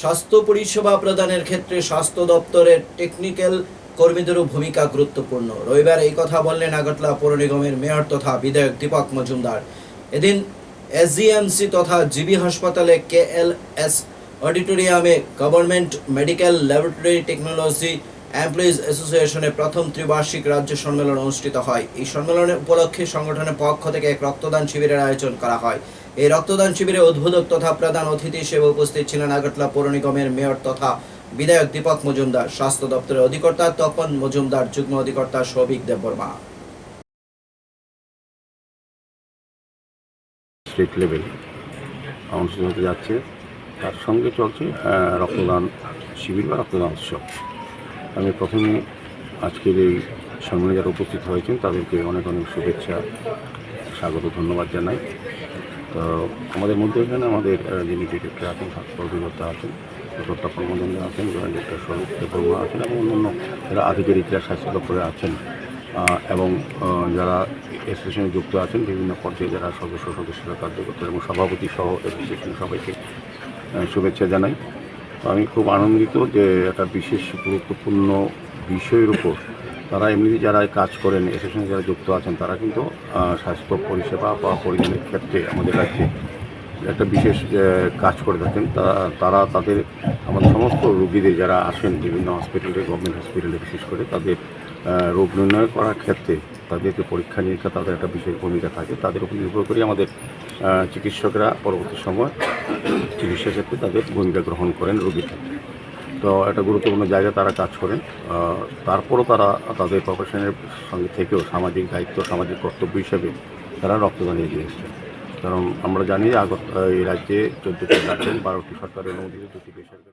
স্বাস্থ্য পরিষেবা প্রদানের ক্ষেত্রে স্বাস্থ্য দপ্তরের টেকনিক্যাল কর্মীদেরও ভূমিকা গুরুত্বপূর্ণ। রবিবার এই কথা বললেন আগরতলা পৌর নিগমের মেয়র তথা বিধায়ক দীপক মজুমদার। এদিন এসজিএমসি তথা জিবি হাসপাতালে কেএলএস অডিটোরিয়ামে government medical laboratory technology employees অ্যাসোসিয়েশনের প্রথম ত্রিবার্ষিক রাজ্য সম্মেলন অনুষ্ঠিত হয়। এই সম্মেলনের উপলক্ষে সংগঠনের পক্ষ থেকে এক রক্তদান শিবিরের আয়োজন করা হয়। এই রক্তদান শিবিরে উদ্বোধক তথা প্রধান অতিথি হিসেবে উপস্থিত ছিলেন আগরতলা পৌর নিগমের মেয়র তথা বিধায়ক দীপক মজুমদার, স্বাস্থ্য দপ্তরের অধিকর্তা তপন মজুমদার, যুগ্ম অধিকর্তা সৌভিক দেববর্মা। স্টেট লেভেল অনুষ্ঠিত হতে যাচ্ছে। তার সঙ্গে চলছে রক্তদান শিবির বা রক্তদান উৎসব। আমি প্রথমে আজকের এই সম্মেলনে যারা উপস্থিত হয়েছেন, তাদেরকে অনেক অনেক শুভেচ্ছা, স্বাগত, ধন্যবাদ জানাই। আমাদের মধ্যে এখানে আমাদের যিনি ডিরেক্টর আছেন স্বাস্থ্য অধিকর্তা আছেন তপন মজুমদার আছেন জয়েন্ট স্বরূপ আছেন এবং অন্যান্য যারা আধিকারিকরা স্বাস্থ্য দপ্তরে আছেন এবং যারা অ্যাসোসিয়েশনে যুক্ত আছেন, বিভিন্ন পর্যায়ে যারা সদস্য, সদস্যরা, কার্যকর্তা এবং সভাপতি সহ অ্যাসোসিয়েশন সবাইকে শুভেচ্ছা জানাই। আমি খুব আনন্দিত যে একটা বিশেষ গুরুত্বপূর্ণ বিষয়ের উপর তারা এমনি যারা কাজ করেন অ্যাসোসিয়েশনে যারা যুক্ত আছেন, তারা কিন্তু স্বাস্থ্য পরিষেবা বা পরিজনের ক্ষেত্রে আমাদের রাজ্যে একটা বিশেষ কাজ করে থাকেন। তারা তাদের, আমাদের সমস্ত রোগীদের যারা আসেন, বিভিন্ন হসপিটালে গভর্নমেন্ট হসপিটালে বিশেষ করে, তাদের রোগ নির্ণয় করার ক্ষেত্রে তাদেরকে পরীক্ষা নিরীক্ষা তাদের একটা বিশেষ ভূমিকা থাকে। তাদের উপর নির্ভর করে আমাদের চিকিৎসকরা পরবর্তী সময় চিকিৎসা ক্ষেত্রে তাদের ভূমিকা গ্রহণ করেন রোগীর ক্ষেত্রে। তো একটা গুরুত্বপূর্ণ জায়গায় তারা কাজ করেন। তারপরও তারা তাদের প্রফেশনের সঙ্গে থেকেও সামাজিক দায়িত্ব, সামাজিক কর্তব্য হিসেবে তারা রক্তদান এগিয়ে এসছে। কারণ আমরা জানি আগত, এই রাজ্যে চোদ্দোটি রাজ্যের বারোটি সরকারের অনুমোদিত, দুটি বেসরকারি।